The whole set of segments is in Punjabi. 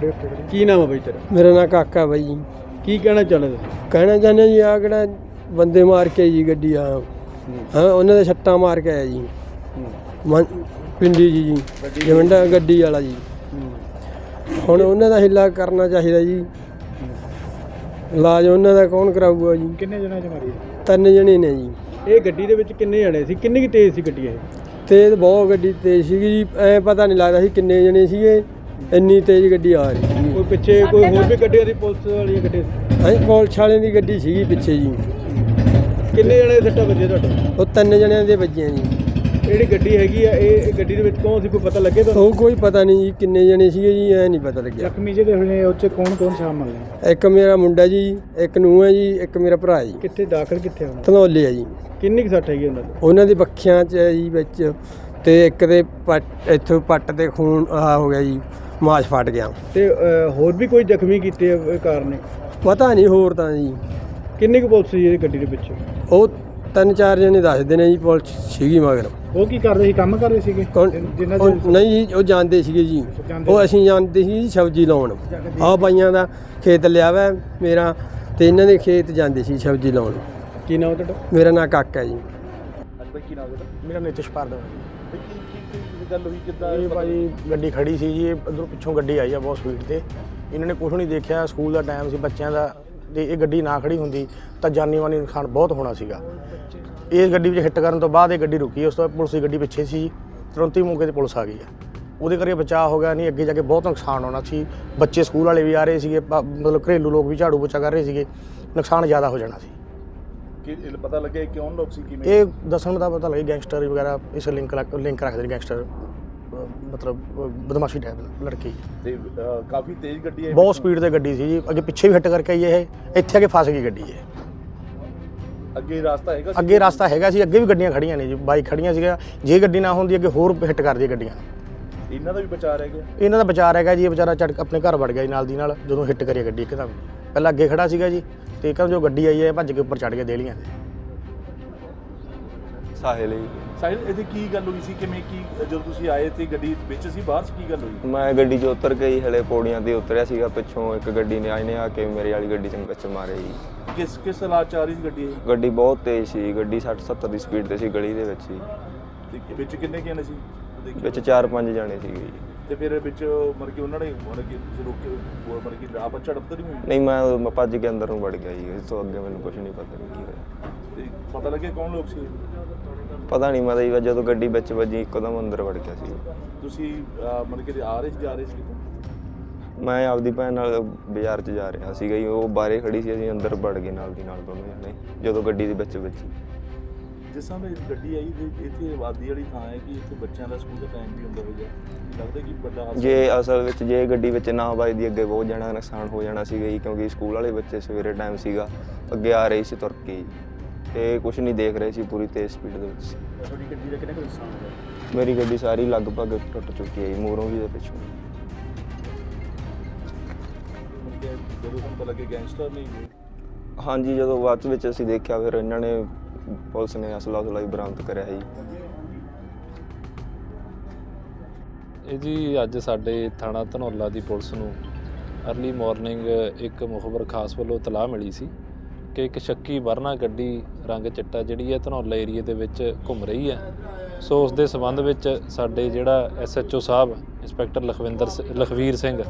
ਖੜੇ ਉੱਤੇ ਖੜੇ ਕੀ ਨਾਮ ਹੈ ਬਾਈ ਤੇਰਾ? ਮੇਰਾ ਨਾਂ ਕਾਕਾ ਬਾਈ। ਜੀ ਕੀ ਕਹਿਣਾ ਚਾਹੁੰਦੇ ਤੁਸੀਂ ਕਹਿਣਾ ਚਾਹੁੰਦੇ ਜੀ ਆ ਕਿਹੜਾ ਬੰਦੇ ਮਾਰ ਕੇ ਜੀ ਗੱਡੀ ਆ ਹਾਂ ਉਹਨਾਂ ਦੇ ਛੱਟਾਂ ਮਾਰ ਕੇ ਆਇਆ ਜੀ। ਮਨ- ਪਿੰਡੀ ਜੀ ਜੀ। ਜਵੰਡਾ ਗੱਡੀ ਵਾਲਾ ਜੀ। ਹੁਣ ਉਹਨਾਂ ਦਾ ਹਿੱਲਾ ਕਰਨਾ ਚਾਹੀਦਾ ਜੀ। ਇਲਾਜ ਉਹਨਾਂ ਦਾ ਕੌਣ ਕਰਾਊਗਾ ਜੀ? ਕਿੰਨੇ ਜਣਾਂ ਚ ਮਾਰੀ ਤਿੰਨ ਜਣੇ ਨੇ ਜੀ। ਇਹ ਗੱਡੀ ਦੇ ਵਿੱਚ ਕਿੰਨੇ ਜਣੇ ਸੀ? ਕਿੰਨੀ ਕੁ ਤੇਜ਼ ਸੀ ਗੱਡੀ ਇਹ? ਤੇਜ਼ ਬਹੁਤ ਗੱਡੀ ਤੇਜ਼ ਸੀਗੀ ਜੀ। ਐ ਪਤਾ ਨਹੀਂ ਲੱਗਦਾ ਸੀ ਕਿੰਨੇ ਜਣੇ ਸੀਗੇ। ਇੰਨੀ ਤੇਜ਼ ਗੱਡੀ ਆ ਰਹੀ ਸੀ। ਕੋਈ ਪਿੱਛੇ ਕੋਈ ਹੋਰ ਵੀ ਗੱਡੀਆਂ ਸੀ ਪੁਲਿਸ ਵਾਲੀਆਂ ਗੱਡੀਆਂ ਸੀ ਹਾਂ ਪੁਲਿਸ ਵਾਲਿਆਂ ਦੀ ਗੱਡੀ ਸੀਗੀ ਪਿੱਛੇ ਜੀ। ਕਿੰਨੇ ਜਣੇ ਦੇ ਸੱਟਾਂ ਵੱਜੇ ਤੁਹਾਡੇ? ਉਹ ਤਿੰਨ ਜਣਿਆਂ ਦੇ ਵੱਜੀਆਂ ਜੀ। ਜਿਹੜੀ ਗੱਡੀ ਹੈਗੀ ਆ? ਇਹ ਇਹ ਗੱਡੀ ਦੇ ਵਿੱਚ ਕੌਣ ਸੀ? ਕੋਈ ਪਤਾ ਲੱਗੇ ਤੁਹਾਨੂੰ? ਉਹ ਕੋਈ ਪਤਾ ਨਹੀਂ ਜੀ ਕਿੰਨੇ ਜਣੇ ਸੀਗੇ ਜੀ ਐ ਨਹੀਂ ਪਤਾ ਲੱਗਿਆ। ਜ਼ਖਮੀ ਜਿਹੜੇ ਹੋਏ ਨੇ ਉਹ ਚ ਕੌਣ ਕੌਣ ਸ਼ਾਮਲ ਨੇ ਇੱਕ ਮੇਰਾ ਮੁੰਡਾ ਜੀ ਇੱਕ ਨੂੰਹ ਹੈ ਜੀ ਇੱਕ ਮੇਰਾ ਭਰਾ ਜੀ। ਕਿੱਥੇ ਦਾਖਲ ਕਿੱਥੇ ਹੋਣਾ? ਧਨੌਲੇ ਆ ਜੀ। ਕਿੰਨੀ ਕੁ ਸੱਟ ਹੈਗੀ ਉਹਨਾਂ ਦੀ? ਉਹਨਾਂ ਦੀ ਬੱਖੀਆਂ 'ਚ ਹੈ ਜੀ ਵਿੱਚ ਤੇ ਇੱਕ ਦੇ ਪੱਟ ਇੱਥੋਂ ਪੱਟ ਤੇ ਖੂਨ ਆ ਹੋ ਗਿਆ ਜੀ। ਮਾਸ ਫਟ ਗਿਆ। ਤੇ ਹੋਰ ਵੀ ਕੋਈ ਜ਼ਖਮੀ ਕੀਤੇ ਆ ਕਾਰ ਨੇ? ਪਤਾ ਨਹੀਂ ਹੋਰ ਤਾਂ ਜੀ। ਕਿੰਨੀ ਕੁ ਪੁਲਿਸ ਸੀ ਇਹ ਗੱਡੀ ਦੇ ਵਿੱਚ? ਉਹ ਤਿੰਨ ਚਾਰ ਜਣੇ ਦੱਸਦੇ ਨੇ ਜੀ ਪੁਲਿਸ ਸੀਗੀ ਮਗਰ। ਉਹ ਕੀ ਕਰਦੇ ਸੀ? ਕੰਮ ਕਰ ਰਹੇ ਸੀਗੇ? ਕੌਣ ਜਿਨ੍ਹਾਂ ਉਹ ਚ ਨਹੀਂ ਜੀ ਉਹ ਜਾਣਦੇ ਸੀਗੇ ਜੀ। ਜਾਂਦੇ ਉਹ ਅਸੀਂ ਜਾਣਦੇ ਸੀ ਜੀ ਸਬਜ਼ੀ ਲਾਉਣ। ਆਹ ਬਾਈਆਂ ਦਾ ਖੇਤ ਲਿਆ ਵਾ ਮੇਰਾ ਤੇ ਇਹਨਾਂ ਦੇ ਖੇਤ ਜਾਂਦੇ ਸੀ ਸਬਜ਼ੀ ਲਾਉਣ। ਕੀ ਨਾਮ ਤੁਹਾਡਾ? ਮੇਰਾ ਨਾਂ ਕਾਕਾ ਜੀ। ਕੀ ਨਾਮ ਤੁਹਾਡਾ? ਮੇਰਾ ਨਿਤਿਸ਼ ਪਾਰਦਾ ਗੱਲ ਹੋਈ ਕਿੱਦਾਂ? ਇਹ ਭਾਈ ਗੱਡੀ ਖੜੀ ਸੀ ਜੀ ਇਧਰੋਂ ਪਿੱਛੋਂ ਗੱਡੀ ਆਈ ਆ ਬਹੁਤ ਸਪੀਡ ਤੇ। ਇਹਨਾਂ ਨੇ ਕੁਝ ਨਹੀਂ ਦੇਖਿਆ ਸਕੂਲ ਦਾ ਟਾਈਮ ਸੀ ਬੱਚਿਆਂ ਦਾ। ਤੇ ਇਹ ਗੱਡੀ ਨਾ ਖੜੀ ਹੁੰਦੀ ਤਾਂ ਜਾਨੀ ਮਾਨੀ ਨੁਕਸਾਨ ਬਹੁਤ ਹੋਣਾ ਸੀਗਾ। ਇਹ ਗੱਡੀ ਵਿੱਚ ਹਿੱਟ ਕਰਨ ਤੋਂ ਬਾਅਦ ਇਹ ਗੱਡੀ ਰੁਕੀ ਉਸ ਤੋਂ ਬਾਅਦ ਪੁਲਿਸ ਦੀ ਗੱਡੀ ਪਿੱਛੇ ਸੀ। ਤੁਰੰਤ ਹੀ ਮੌਕੇ ਤੇ ਪੁਲਿਸ ਆ ਗਈ ਆ। ਉਹਦੇ ਕਰਕੇ ਬਚਾਅ ਹੋ ਗਿਆ ਨਹੀਂ ਅੱਗੇ ਜਾ ਕੇ ਬਹੁਤ ਨੁਕਸਾਨ ਹੋਣਾ ਸੀ। ਬੱਚੇ ਸਕੂਲ ਵਾਲੇ ਵੀ ਆ ਰਹੇ ਸੀਗੇ ਮਤਲਬ ਘਰੇਲੂ ਲੋਕ ਵੀ ਝਾੜੂ ਪੋਚਾ ਕਰ ਰਹੇ ਸੀਗੇ। ਨੁਕਸਾਨ ਜ਼ਿਆਦਾ ਹੋ ਜਾਣਾ ਸੀ। ਕਿ ਇਹ ਪਤਾ ਲੱਗਿਆ ਕਿ ਕੌਣ ਲੋਕ ਸੀ ਕਿਵੇਂ? ਇਹ ਦੱਸਣ ਦਾ ਪਤਾ ਲੱਗੇ ਗੈਂਗਸਟਰ ਵਗੈਰਾ ਇਸ ਲਿੰਕ ਲਿੰਕ ਰੱਖਦੇ ਨੇ ਗੈਂਗਸਟਰ ਅਹ ਮਤਲਬ ਅਹ ਬਦਮਾਸ਼ੀ ਟਾਈਪ ਲੜਕੀ। ਤੇ ਅਹ, ਕਾਫੀ ਤੇਜ਼ ਗੱਡੀ ਹੈ। ਬਹੁਤ ਸਪੀਡ ਤੇ ਗੱਡੀ ਸੀ ਜੀ। ਅੱਗੇ ਪਿੱਛੇ ਵੀ ਹਿੱਟ ਕਰਕੇ ਆਈ ਇਹ। ਇੱਥੇ ਆ ਕੇ ਫਸ ਗਈ ਗੱਡੀ ਇਹ। ਅੱਗੇ ਰਾਸਤਾ ਹੈਗਾ ਸੀ? ਅੱਗੇ ਰਸਤਾ ਹੈਗਾ ਸੀ ਅੱਗੇ ਵੀ ਗੱਡੀਆਂ ਖੜੀਆਂ ਨੇ ਜੀ ਬਾਈਕ ਖੜੀਆਂ ਸੀਗੀਆਂ। ਜੇ ਗੱਡੀ ਨਾ ਹੁੰਦੀ ਅੱਗੇ ਹੋਰ ਹਿੱਟ ਕਰਦੀ ਗੱਡੀਆਂ। ਇਹਨਾਂ ਦਾ ਵੀ ਬਚਾ ਰਹਿ ਗਿਆ? ਇਹਨਾਂ ਦਾ ਵਿਚਾਰ ਹੈਗਾ ਜੀ ਇਹ ਵਿਚਾਰਾ ਝਟ ਆਪਣੇ ਘਰ ਵੜ ਗਿਆ ਜੀ ਨਾਲ ਦੀ ਨਾਲ ਜਦੋਂ ਹਿੱਟ ਕਰੀ ਗੱਡੀ ਇੱਕਦਮ। ਪਹਿਲਾਂ ਅੱਗੇ ਖੜਾ ਸੀਗਾ ਜੀ। ਤੇ ਇੱਕਦਮ ਜੋ ਗੱਡੀ ਆਈ ਹੈ ਭੱਜ ਕੇ ਉੱਪਰ ਚੜ ਗਿਆ ਦੇਲੀਆਂ ਤੇ ਸਾਹਿਲ ਜੀ ਸਾਹਿਲ ਇਹਦੀ ਕੀ ਗੱਲ ਹੋਈ ਸੀ? ਕਿਵੇਂ ਕੀ ਜਦੋਂ ਤੁਸੀਂ ਆਏ ਤੇ ਗੱਡੀ ਵਿੱਚ ਸੀ ਬਾਹਰ ਸੀ ਕੀ ਗੱਲ ਹੋਈ? ਮੈਂ ਗੱਡੀ 'ਚ ਉਤਰ ਕੇ ਹੀ ਹਲੇ ਪੌੜੀਆਂ ਤੇ ਉਤਰਿਆ ਸੀਗਾ ਪਿੱਛੋਂ ਇੱਕ ਗੱਡੀ ਨੇ ਆਈ ਨੇ ਆ ਕੇ ਮੇਰੇ ਵਾਲੀ ਗੱਡੀ 'ਚ ਵਿੱਚ ਮਾਰਿਆ ਜੀ। ਕਿਸ ਕਿਸ ਹਾਲਾਤ ਚ ਆ ਰਹੀ ਸੀ ਗੱਡੀ ਇਹ? ਗੱਡੀ ਬਹੁਤ ਤੇਜ਼ ਸੀ ਗੱਡੀ 60 70 ਦੀ ਸਪੀਡ ਤੇ ਸੀ ਗਲੀ ਦੇ ਵਿੱਚ ਤੇ ਵਿੱਚ ਕਿੰਨੇ ਕਿੰਨੇ ਸੀ? ਦੇਖੀ। ਵਿੱਚ 4-5 ਜਾਣੇ ਸੀਗੇ ਜੀ। ਤੇ ਫਿਰ ਵਿੱਚ ਮਰ ਕੇ ਉਹਨਾਂ ਨੇ ਮਰ ਕੇ ਤੁਸੀਂ ਰੋਕ ਕੇ ਮਰ ਕੇ ਆਪਸ ਝੜਪ ਤਾਂ ਨਹੀਂ ਹੋਈ? ਨਹੀਂ ਮੈਂ ਭੱਜ ਕੇ ਅੰਦਰ ਨੂੰ ਵੜ ਗਿਆ ਜੀ ਇਸ ਤੋਂ ਅੱਗੇ ਮੈਨੂੰ ਕੁਝ ਨਹੀਂ ਪਤਾ ਕੀ ਹੋਇਆ। ਤੇ ਪਤਾ ਲੱਗਿਆ ਕੌਣ ਲੋਕ ਸੀ? ਪਤਾ ਨਹੀਂ ਮੈਂ ਤਾਂ ਜੀ ਜਦੋਂ ਗੱਡੀ ਵਿੱਚ ਵੱਜੀ ਇੱਕਦਮ ਅੰਦਰ ਵੜ ਗਿਆ ਸੀ। ਤੁਸੀਂ ਅਹ, ਮਰ ਕੇ ਆ ਰਹੇ ਸੀ ਜਾ ਰਹੇ ਸੀ ਕਿਤੋਂ ਮੈਂ ਆਪਦੀ ਭੈਣ ਨਾਲ ਬਾਜ਼ਾਰ 'ਚ ਜਾ ਰਿਹਾ ਸੀਗਾ ਜੀ ਉਹ ਬਾਹਰੇ ਖੜੀ ਸੀ ਅਸੀਂ ਅੰਦਰ ਵੜ ਗਏ ਨਾਲ ਦੀ ਨਾਲ ਦੋਵੇਂ ਜਾਣੇ ਜਦੋਂ ਗੱਡੀ ਦੇ ਵਿੱਚ ਵੱਜੀ। ਜਿਸ ਦੀ ਗੱਡੀ ਆਈ ਤੇ ਇੱਥੇ ਆਬਾਦੀ ਵਾਲੀ ਥਾਂ ਹੈ ਕਿ ਇੱਥੇ ਬੱਚਿਆਂ ਦਾ ਸਕੂਲ ਦਾ ਟਾਈਮ ਵੀ ਹੁੰਦਾ ਹੋਵੇਗਾ ਲੱਗਦਾ ਕਿ ਵੱਡਾ ਹਾਦਸਾ ਜੇ ਅਸਲ ਵਿੱਚ ਜੇ ਗੱਡੀ ਵਿੱਚ ਨਾ ਵੱਜਦੀ ਅੱਗੇ ਬਹੁਤ ਜਾਣਾ ਨੁਕਸਾਨ ਹੋ ਜਾਣਾ ਸੀਗਾ ਜੀ ਕਿਉਂਕਿ ਸਕੂਲ ਵਾਲੇ ਬੱਚੇ ਸਵੇਰੇ ਟਾਈਮ ਸੀਗਾ ਅੱਗੇ ਆ ਰਹੇ ਸੀ ਤੁਰ ਕੇ ਜੀ। ਤੇ ਕੁਝ ਨਹੀਂ ਦੇਖ ਰਹੇ ਸੀ ਪੂਰੀ ਤੇਜ਼ ਸਪੀਡ ਦੇ ਵਿੱਚ। ਤੁਹਾਡੀ ਗੱਡੀ ਦਾ ਕਿੰਨਾ ਕੁ ਨੁਕਸਾਨ ਹੋਇਆ? ਮੇਰੀ ਗੱਡੀ ਸਾਰੀ ਲਗਭਗ ਟੁੱਟ ਚੁੱਕੀ ਹੈ ਜੀ ਮੂਹਰੋਂ ਵੀ ਤੇ ਪਿੱਛੋਂ ਵੀ। ਜਦੋਂ ਤੁਹਾਨੂੰ ਪਤਾ ਲੱਗੇ ਗੈਂਗਸਟਰ ਨਹੀਂ ਹਾਂਜੀ ਜਦੋਂ ਬਾਅਦ ਵਿੱਚ ਅਸੀਂ ਦੇਖਿਆ ਫਿਰ ਇਹਨਾਂ ਨੇ ਪੁਲਿਸ ਨੇ ਅਸਲਾ ਉਸਲਾ ਵੀ ਬਰਾਮਦ ਕਰਿਆ ਜੀ ਇਹ ਜੀ ਅੱਜ ਸਾਡੇ ਥਾਣਾ ਧਨੌਲਾ ਦੀ ਪੁਲਿਸ ਨੂੰ ਅਰਲੀ ਮਾਰਨਿੰਗ ਇੱਕ ਮੁਖਬਰ ਖਾਸ ਵੱਲੋਂ ਤਲਾਹ ਮਿਲੀ ਸੀ ਕਿ ਇੱਕ ਸ਼ੱਕੀ ਵਰਨਾ ਗੱਡੀ ਰੰਗ ਚਿੱਟਾ ਜਿਹੜੀ ਹੈ ਧਨੌਲਾ ਏਰੀਏ ਦੇ ਵਿੱਚ ਘੁੰਮ ਰਹੀ ਹੈ। ਸੋ ਉਸ ਦੇ ਸਬੰਧ ਵਿੱਚ ਸਾਡੇ ਜਿਹੜਾ ਐਸਐਚਓ ਸਾਹਿਬ, ਇੰਸਪੈਕਟਰ ਲਖਵਿੰਦਰ ਲਖਵੀਰ ਸਿੰਘ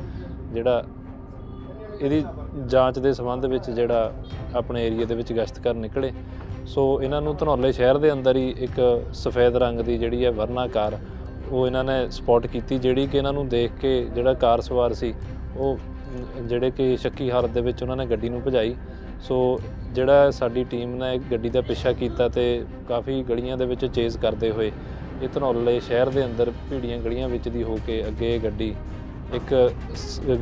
ਜਿਹੜਾ ਇਹਦੀ ਜਾਂਚ ਦੇ ਸੰਬੰਧ ਵਿੱਚ ਜਿਹੜਾ ਆਪਣੇ ਏਰੀਆ ਦੇ ਵਿੱਚ ਗਸ਼ਤ ਕਰਨ ਨਿਕਲੇ। ਸੋ ਇਹਨਾਂ ਨੂੰ ਧਨੌਲੇ ਸ਼ਹਿਰ ਦੇ ਅੰਦਰ ਹੀ ਇੱਕ ਸਫੈਦ ਰੰਗ ਦੀ ਜਿਹੜੀ ਹੈ ਵਰਨਾ ਕਾਰ, ਉਹ ਇਹਨਾਂ ਨੇ ਸਪੌਟ ਕੀਤੀ, ਜਿਹੜੀ ਕਿ ਇਹਨਾਂ ਨੂੰ ਦੇਖ ਕੇ ਜਿਹੜਾ ਕਾਰ ਸਵਾਰ ਸੀ, ਉਹ ਜਿਹੜੇ ਕਿ ਸ਼ੱਕੀ ਹਾਲਤ ਦੇ ਵਿੱਚ ਉਹਨਾਂ ਨੇ ਗੱਡੀ ਨੂੰ ਭਜਾਈ। ਸੋ ਜਿਹੜਾ ਸਾਡੀ ਟੀਮ ਨੇ ਗੱਡੀ ਦਾ ਪਿੱਛਾ ਕੀਤਾ ਤੇ ਕਾਫੀ ਗਲੀਆਂ ਦੇ ਵਿੱਚ ਚੇਜ਼ ਕਰਦੇ ਹੋਏ, ਇਹ ਧਨੌਲੇ ਸ਼ਹਿਰ ਦੇ ਅੰਦਰ ਭੀੜੀਆਂ ਗਲੀਆਂ ਵਿੱਚ ਦੀ ਹੋ ਕੇ ਅੱਗੇ ਗੱਡੀ ਇੱਕ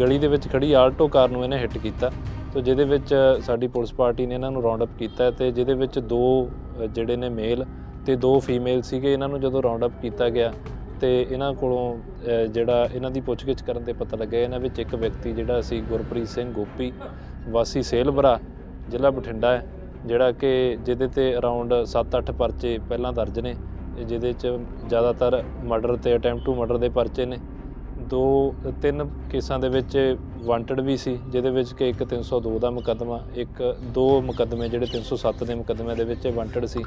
ਗਲੀ ਦੇ ਵਿੱਚ ਖੜੀ ਆਲਟੋ ਕਾਰ ਨੂੰ ਇਹਨੇ ਹਿੱਟ ਕੀਤਾ। ਤੋ ਜਿਹਦੇ ਵਿੱਚ ਸਾਡੀ ਪੁਲਿਸ ਪਾਰਟੀ ਨੇ ਇਹਨਾਂ ਨੂੰ ਰਾਉਂਡ ਅਪ ਕੀਤਾ ਤੇ ਜਿਹਦੇ ਵਿੱਚ ਦੋ ਜਿਹੜੇ ਨੇ ਮੇਲ ਤੇ ਦੋ ਫੀਮੇਲ ਸੀਗੇ, ਇਹਨਾਂ ਨੂੰ ਜਦੋਂ ਰਾਉਂਡ ਅਪ ਕੀਤਾ ਗਿਆ ਤੇ ਇਹਨਾਂ ਕੋਲੋਂ ਜਿਹੜਾ ਇਹਨਾਂ ਦੀ ਪੁੱਛਗਿੱਛ ਕਰਨ ਤੇ ਪਤਾ ਲੱਗਿਆ, ਇਹਨਾਂ ਵਿੱਚ ਇੱਕ ਵਿਅਕਤੀ ਜਿਹੜਾ ਸੀ ਗੁਰਪ੍ਰੀਤ ਸਿੰਘ ਗੋਪੀ, ਵਾਸੀ ਸੇਲਬਰਾ, ਜ਼ਿਲ੍ਹਾ ਬਠਿੰਡਾ ਹੈ, ਜਿਹੜਾ ਕਿ ਜਿਹਦੇ ਤੇ ਅਰਾਊਂਡ 7-8 ਪਰਚੇ ਪਹਿਲਾਂ ਦਰਜ ਨੇ, ਜਿਹਦੇ ਚ ਜ਼ਿਆਦਾਤਰ ਮਰਡਰ ਤੇ ਅਟੈਂਪਟ ਟੂ ਮਰਡਰ ਦੇ ਪਰਚੇ ਨੇ। ਦੋ, ਤਿੰਨ ਕੇਸਾਂ ਦੇ ਵਿੱਚ ਵਾਂਟਡ ਵੀ ਸੀ, ਜਿਹਦੇ ਵਿੱਚ ਕਿ ਇੱਕ 302 ਦਾ ਮੁਕੱਦਮਾ, ਇੱਕ ਦੋ ਮੁਕੱਦਮੇ ਜਿਹੜੇ 307 ਦੇ ਮੁਕੱਦਮੇ ਦੇ ਵਿੱਚ ਵਾਂਟਡ ਸੀ।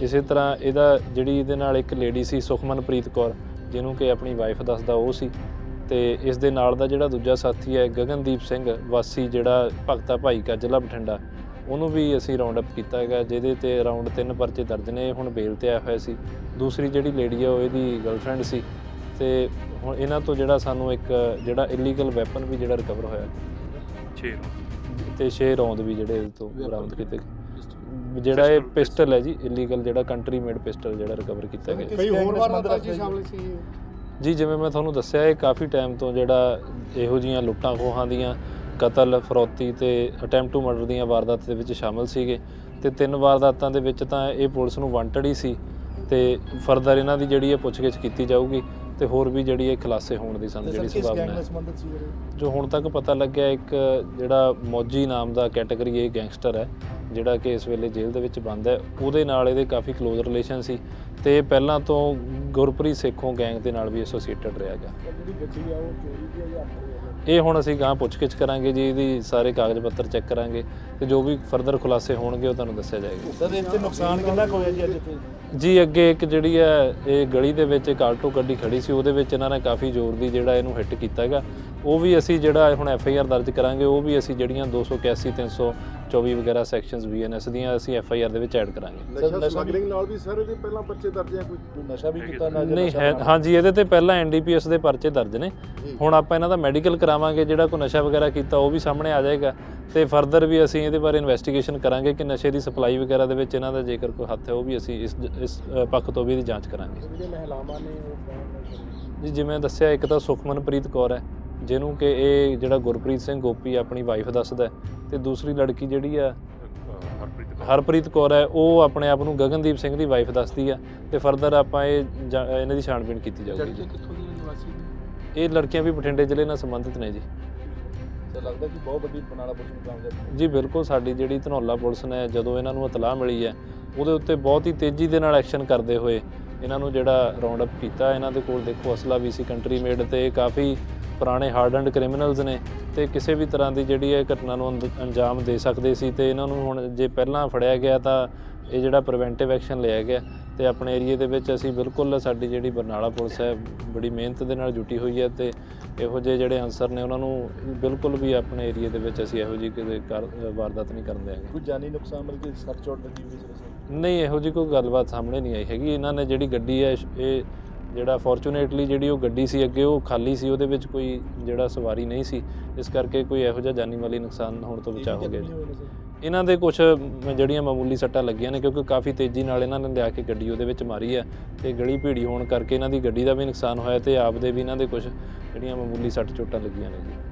ਇਸੇ ਤਰ੍ਹਾਂ ਇਹਦਾ ਜਿਹੜੀ ਇਹਦੇ ਨਾਲ ਇੱਕ ਲੇਡੀ ਸੀ, ਸੁਖਮਨਪ੍ਰੀਤ ਕੌਰ, ਜਿਹਨੂੰ ਕਿ ਆਪਣੀ ਵਾਈਫ ਦੱਸਦਾ ਉਹ ਸੀ। ਤੇ ਇਸ ਦੇ ਨਾਲ ਦਾ ਜਿਹੜਾ ਦੂਜਾ ਸਾਥੀ ਹੈ, ਗਗਨਦੀਪ ਸਿੰਘ, ਵਾਸੀ ਜਿਹੜਾ ਭਗਤਾ ਭਾਈ ਕਾ ਜ਼ਿਲ੍ਹਾ ਬਠਿੰਡਾ, ਉਹਨੂੰ ਵੀ ਅਸੀਂ ਰਾਉਂਡ ਅਪ ਕੀਤਾ ਹੈਗਾ, ਜਿਹਦੇ ਤੇ ਅਰਾਊਂਡ ਤਿੰਨ ਪਰਚੇ ਦਰਜ ਨੇ ਹੁਣ ਬੇਲ ਤੇ ਆਇਆ ਹੋਇਆ ਸੀ। ਦੂਸਰੀ ਜਿਹੜੀ ਲੇਡੀ ਹੈ ਉਹ ਇਹਦੀ ਗਰਲਫ੍ਰੈਂਡ ਸੀ। ਤੇ ਹੁਣ ਇਹਨਾਂ ਤੋਂ ਜਿਹੜਾ ਸਾਨੂੰ ਇੱਕ ਜਿਹੜਾ ਇਲੀਗਲ ਵੈਪਨ ਵੀ ਜਿਹੜਾ ਰਿਕਵਰ ਹੋਇਆ। 6 ਤੇ 6 ਰੌਂਦ ਵੀ ਜਿਹੜੇ ਇਹਦੇ ਤੋਂ ਬਰਾਮਦ ਕੀਤੇ। ਗਏ। ਜਿਹੜਾ ਇਹ ਪਿਸਟਲ ਹੈ ਜੀ ਇਲੀਗਲ ਜਿਹੜਾ ਕੰਟਰੀ ਮੇਡ ਪਿਸਟਲ ਜਿਹੜਾ ਰਿਕਵਰ ਕੀਤਾ ਗਿਆ। ਕਈ ਹੋਰ ਵਾਰਦਾਤਾਂ ਜੀ ਸ਼ਾਮਲ ਸੀ ਜੀ। ਜਿਵੇਂ ਮੈਂ ਤੁਹਾਨੂੰ ਦੱਸਿਆ ਇਹ ਕਾਫੀ ਟਾਈਮ ਤੋਂ ਜਿਹੜਾ ਇਹੋ ਜੀਆਂ ਲੁੱਟਾਂ ਖੋਹਾਂ ਦੀਆਂ ਕਤਲ ਫਰੌਤੀ ਤੇ ਅਟੈਂਪਟ ਟੂ ਮਰਡਰ ਦੀਆਂ ਵਾਰਦਾਤਾਂ ਦੇ ਵਿੱਚ ਸ਼ਾਮਲ ਸੀਗੇ। ਤੇ ਤਿੰਨ ਵਾਰਦਾਤਾਂ ਦੇ ਵਿੱਚ ਤਾਂ ਇਹ ਪੁਲਿਸ ਨੂੰ ਵਾਂਟਡ ਹੀ ਸੀ। ਤੇ ਫਰਦਰ ਇਹਨਾਂ ਦੀ ਜਿਹੜੀ ਹੈ ਪੁੱਛਗਿੱਛ ਕੀਤੀ ਜਾਊਗੀ ਤੇ ਹੋਰ ਵੀ ਜਿਹੜੀ ਇਹ ਖੁਲਾਸੇ ਹੋਣ ਦੀ ਸਾਨੂੰ ਜਿਹੜੀ ਸੰਭਾਵਨਾ ਹੈ। ਸੰਬੰਧਿਤ ਸੀ ਜੋ ਹੁਣ ਤੱਕ ਪਤਾ ਲੱਗਿਆ ਇੱਕ ਜਿਹੜਾ ਮੌਜੀ ਨਾਮ ਦਾ ਕੈਟਾਗਰੀ ਇਹ ਗੈਂਗਸਟਰ ਹੈ। ਜਿਹੜਾ ਕਿ ਇਸ ਵੇਲੇ ਜੇਲ੍ਹ ਦੇ ਵਿੱਚ ਬੰਦ ਹੈ ਉਹਦੇ ਨਾਲ ਇਹਦੇ ਕਾਫੀ ক্লোਜ਼ ਰਿਲੇਸ਼ਨ ਸੀ ਤੇ ਪਹਿਲਾਂ ਤੋਂ ਗੁਰਪ੍ਰੀਤ ਸੇਖੋਂ ਗੈਂਗ ਦੇ ਨਾਲ ਵੀ ਐਸੋਸੀਏਟਡ ਰਿਹਾ ਜਾਂ ਇਹ ਹੁਣ ਅਸੀਂ ਗਾਂ ਪੁੱਛਗਿੱਛ ਕਰਾਂਗੇ ਜੀ ਇਹਦੀ ਸਾਰੇ ਕਾਗਜ਼ ਪੱਤਰ ਚੈੱਕ ਕਰਾਂਗੇ ਤੇ ਜੋ ਵੀ ਫਰਦਰ ਖੁਲਾਸੇ ਹੋਣਗੇ ਉਹ ਤੁਹਾਨੂੰ ਦੱਸਿਆ ਜਾਏਗਾ। ਸਰ ਇੱਥੇ ਨੁਕਸਾਨ ਕਿੰਨਾ ਕੁ ਹੋਇਆ ਜੀ ਅੱਜ ਇੱਥੇ? ਜੀ ਅੱਗੇ ਇੱਕ ਜਿਹੜੀ ਹੈ ਇਹ ਗਲੀ ਦੇ ਵਿੱਚ ਇੱਕ ਆਲਟੋ ਗੱਡੀ ਖੜੀ ਸੀ ਉਹਦੇ ਵਿੱਚ ਇਹਨਾਂ ਨੇ ਕਾਫੀ ਜ਼ੋਰ ਦੀ ਜਿਹੜਾ ਇਹਨੂੰ ਹਿੱਟ ਕੀਤਾ ਹੈਗਾ ਉਹ ਵੀ ਅਸੀਂ ਜਿਹੜਾ ਹੁਣ ਐਫ ਆਈ ਆਰ ਦਰਜ ਕਰਾਂਗੇ ਉਹ ਵੀ ਅਸੀਂ ਜਿਹੜੀਆਂ 281 324 ਵਗੈਰਾ ਸੈਕਸ਼ਨਸ ਬੀਐਨਐਸ ਦੀਆਂ ਅਸੀਂ ਐਫ ਆਈ ਆਰ ਦੇ ਵਿੱਚ ਐਡ ਕਰਾਂਗੇ। ਨਸ਼ਾ ਸਮਗਲਿੰਗ ਨਾਲ ਵੀ ਸਰ ਇਹਦੇ ਪਹਿਲਾਂ ਪਰਚੇ ਦਰਜ ਆ ਕੋਈ? ਨਸ਼ਾ ਵੀ ਕੀਤਾ ਨਾ ਨਹੀਂ ਹੈ ਹਾਂਜੀ ਇਹਦੇ ਤੇ ਪਹਿਲਾਂ ਐਨਡੀਪੀਐਸ ਦੇ ਪਰਚੇ ਦਰਜ ਨੇ। ਹੁਣ ਆਪਾਂ ਇਹਨਾਂ ਦਾ ਮੈਡੀਕਲ ਕਰਾਵਾਂਗੇ ਜਿਹੜਾ ਕੋਈ ਨਸ਼ਾ ਵਗੈਰਾ ਕੀਤਾ ਉਹ ਵੀ ਸਾਹਮਣੇ ਆ ਜਾਏਗਾ। ਤੇ ਫਰਦਰ ਵੀ ਅਸੀਂ ਇਹਦੇ ਬਾਰੇ ਇਨਵੈਸਟੀਗੇਸ਼ਨ ਕਰਾਂਗੇ ਕਿ ਨਸ਼ੇ ਦੀ ਸਪਲਾਈ ਵਗੈਰਾ ਦੇ ਵਿੱਚ ਇਹਨਾਂ ਦਾ ਜੇਕਰ ਕੋਈ ਹੱਥ ਹੈ ਉਹ ਵੀ ਅਸੀਂ ਇਸ ਇਸ ਪੱਖ ਤੋਂ ਵੀ ਇਹਦੀ ਜਾਂਚ ਕਰਾਂਗੇ। ਜਿਹੜੇ ਮਹਿਲਾਵਾਂ ਨੇ ਉਹ ਕੌਣ ਨੇ ਜੀ ਜਿਵੇਂ ਦੱਸਿਆ ਇੱਕ ਤਾਂ ਸੁਖਮਨਪ੍ਰੀਤ ਕੌਰ ਹੈ। ਜਿਹਨੂੰ ਕਿ ਇਹ ਜਿਹੜਾ ਗੁਰਪ੍ਰੀਤ ਸਿੰਘ ਗੋਪੀ ਆਪਣੀ ਵਾਈਫ ਦੱਸਦਾ ਹੈ ਤੇ ਦੂਸਰੀ ਲੜਕੀ ਜਿਹੜੀ ਆ ਹਰਪ੍ਰੀਤ ਕੌਰ। ਹੈ ਉਹ ਆਪਣੇ ਆਪ ਨੂੰ ਗਗਨਦੀਪ ਸਿੰਘ ਦੀ ਵਾਈਫ ਦੱਸਦੀ ਆ ਤੇ ਫਰਦਰ ਆਪਾਂ ਇਹ ਜਾਂ- ਇਹਨਾਂ ਦੀ ਛਾਣਬੀਣ ਕੀਤੀ ਜਾਊਗੀ ਇਹ ਲੜਕੀਆਂ ਵੀ ਬਠਿੰਡੇ ਜ਼ਿਲ੍ਹੇ ਨਾਲ ਸੰਬੰਧਿਤ ਨੇ ਜੀ। ਤੇ ਲੱਗਦਾ ਕਿ ਬਹੁਤ ਵੱਡੀ ਬਨਾਲਾ ਪੁਲਿਸ ਨੂੰ ਕਾਮਯਾਬ ਜੀ ਬਿਲਕੁਲ ਸਾਡੀ ਜਿਹੜੀ ਧਨੌਲਾ ਪੁਲਿਸ ਨੇ ਜਦੋਂ ਇਹਨਾਂ ਨੂੰ ਇਤਲਾਹ ਮਿਲੀ ਹੈ ਉਹਦੇ ਉੱਤੇ ਬਹੁਤ ਹੀ ਤੇਜ਼ੀ ਦੇ ਨਾਲ ਐਕਸ਼ਨ ਕਰਦੇ ਹੋਏ ਇਹਨਾਂ ਨੂੰ ਜਿਹੜਾ ਰਾਉਂਡ ਅਪ ਕੀਤਾ। ਇਹਨਾਂ ਦੇ ਕੋਲ ਦੇਖੋ ਅਸਲਾ ਵੀ ਸੀ ਕੰਟਰੀ ਮੇਡ ਤੇ ਕਾਫੀ ਪੁਰਾਣੇ ਹਾਰਡਨਡ ਕ੍ਰਿਮੀਨਲਸ ਨੇ ਤੇ ਕਿਸੇ ਵੀ ਤਰ੍ਹਾਂ ਦੀ ਜਿਹੜੀ ਇਹ ਘਟਨਾ ਨੂੰ ਅੰਜਾਮ ਦੇ ਸਕਦੇ ਸੀ ਤੇ ਇਹਨਾਂ ਨੂੰ ਹੁਣ ਜੇ ਪਹਿਲਾਂ ਫੜਿਆ ਗਿਆ ਤਾਂ ਇਹ ਜਿਹੜਾ ਪ੍ਰੀਵੈਂਟਿਵ ਐਕਸ਼ਨ ਲਿਆ ਗਿਆ ਤੇ ਆਪਣੇ ਏਰੀਏ ਦੇ ਵਿੱਚ ਅਸੀਂ ਬਿਲਕੁਲ ਸਾਡੀ ਜਿਹੜੀ ਬਰਨਾਲਾ ਪੁਲਿਸ ਹੈ ਬੜੀ ਮਿਹਨਤ ਦੇ ਨਾਲ ਜੁਟੀ ਹੋਈ ਹੈ ਤੇ ਇਹੋ ਜਿਹੇ ਜਿਹੜੇ ਅਨਸਰ ਨੇ ਉਹਨਾਂ ਨੂੰ ਬਿਲਕੁਲ ਵੀ ਆਪਣੇ ਏਰੀਏ ਦੇ ਵਿੱਚ ਅਸੀਂ ਇਹੋ ਜਿਹੀ ਕਰ ਵਾਰਦਾਤ ਨਹੀਂ ਕਰਨ ਦੇਵਾਂਗੇ ਕੋਈ ਜਾਨੀ ਨੁਕਸਾਨ ਮਿਲ ਕੇ ਸੱਟ ਚੋਟ ਲੱਗੀ ਹੋਈ ਸੀ ਨਹੀਂ ਇਹੋ ਜਿਹੀ ਕੋਈ ਗੱਲਬਾਤ ਸਾਹਮਣੇ ਨਹੀਂ ਆਈ ਹੈਗੀ। ਇਹਨਾਂ ਨੇ ਜਿਹੜੀ ਗੱਡੀ ਹੈ ਇਹ ਜਿਹੜਾ ਫੋਰਚੂਨੇਟਲੀ ਜਿਹੜੀ ਉਹ ਗੱਡੀ ਸੀ, ਅੱਗੇ ਉਹ ਖਾਲੀ ਸੀ, ਉਹਦੇ ਵਿੱਚ ਕੋਈ ਜਿਹੜਾ ਸਵਾਰੀ ਨਹੀਂ ਸੀ, ਇਸ ਕਰਕੇ ਕੋਈ ਇਹੋ ਜਿਹਾ ਜਾਨੀ ਮਾਲੀ ਨੁਕਸਾਨ ਹੋਣ ਤੋਂ ਬਚਾ ਹੋ ਗਿਆ ਜੀ। ਇਹਨਾਂ ਦੇ ਕੁਝ ਜਿਹੜੀਆਂ ਮਾਮੂਲੀ ਸੱਟਾਂ ਲੱਗੀਆਂ ਨੇ, ਕਿਉਂਕਿ ਕਾਫੀ ਤੇਜ਼ੀ ਨਾਲ ਇਹਨਾਂ ਨੇ ਲਿਆ ਕੇ ਗੱਡੀ ਉਹਦੇ ਵਿੱਚ ਮਾਰੀ ਹੈ ਤੇ ਗਲੀ ਭੀੜੀ ਹੋਣ ਕਰਕੇ ਇਹਨਾਂ ਦੀ ਗੱਡੀ ਦਾ ਵੀ ਨੁਕਸਾਨ ਹੋਇਆ ਤੇ ਆਪ ਦੇ ਵੀ ਇਹਨਾਂ ਦੇ ਕੁਝ ਜਿਹੜੀਆਂ ਮਾਮੂਲੀ ਸੱਟ ਚੋਟਾਂ ਲੱਗੀਆਂ ਨੇ ਜੀ।